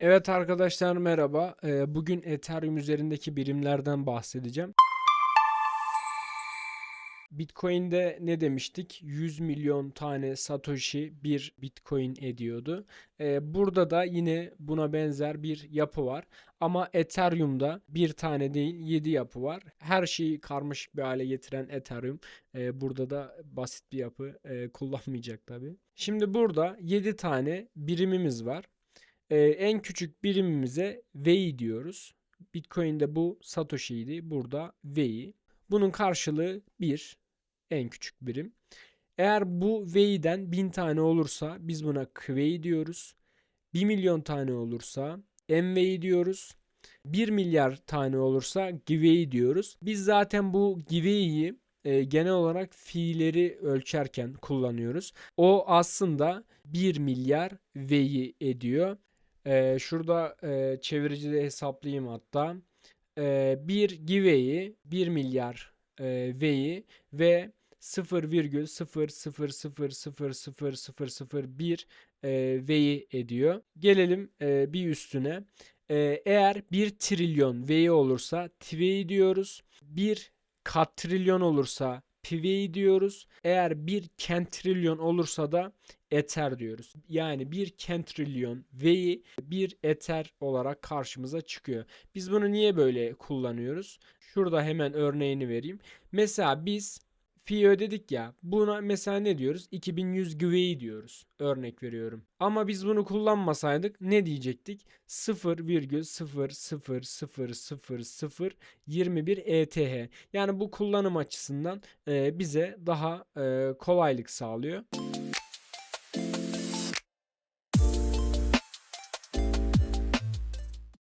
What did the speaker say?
Evet arkadaşlar merhaba. Ee, Bugün Ethereum üzerindeki birimlerden bahsedeceğim. Bitcoin'de ne demiştik? 100 milyon tane Satoshi bir Bitcoin ediyordu. Ee, burada da yine buna benzer bir yapı var. Ama Ethereum'da bir tane değil 7 yapı var. Her şeyi karmaşık bir hale getiren Ethereum. Ee, burada da basit bir yapı e, kullanmayacak tabii. Şimdi burada 7 tane birimimiz var. Ee, en küçük birimimize Vei diyoruz. Bitcoin'de bu Satoshi'ydi. Burada Vei. Bunun karşılığı 1. En küçük birim. Eğer bu Vei'den 1000 tane olursa biz buna Kvei diyoruz. 1 milyon tane olursa Envei diyoruz. 1 milyar tane olursa Givei diyoruz. Biz zaten bu Givei'yi e, genel olarak fiilleri ölçerken kullanıyoruz. O aslında 1 milyar Vei ediyor. Ee, şurada e, çeviricide hesaplayayım hatta. Ee, bir giveyi 1 milyar e, V'yi ve 0,000000001 e, V'yi ediyor. Gelelim e, bir üstüne. E, eğer 1 trilyon V'yi olursa Tveyi diyoruz. 1 katrilyon olursa Pivei diyoruz. Eğer 1 kentrilyon olursa da Ether diyoruz. Yani bir kentrilyon V'yi bir Ether olarak karşımıza çıkıyor. Biz bunu niye böyle kullanıyoruz? Şurada hemen örneğini vereyim. Mesela biz fi ödedik ya. Buna mesela ne diyoruz? 2100 güveyi diyoruz. Örnek veriyorum. Ama biz bunu kullanmasaydık ne diyecektik? 0,0000021 ETH. Yani bu kullanım açısından e, bize daha e, kolaylık sağlıyor.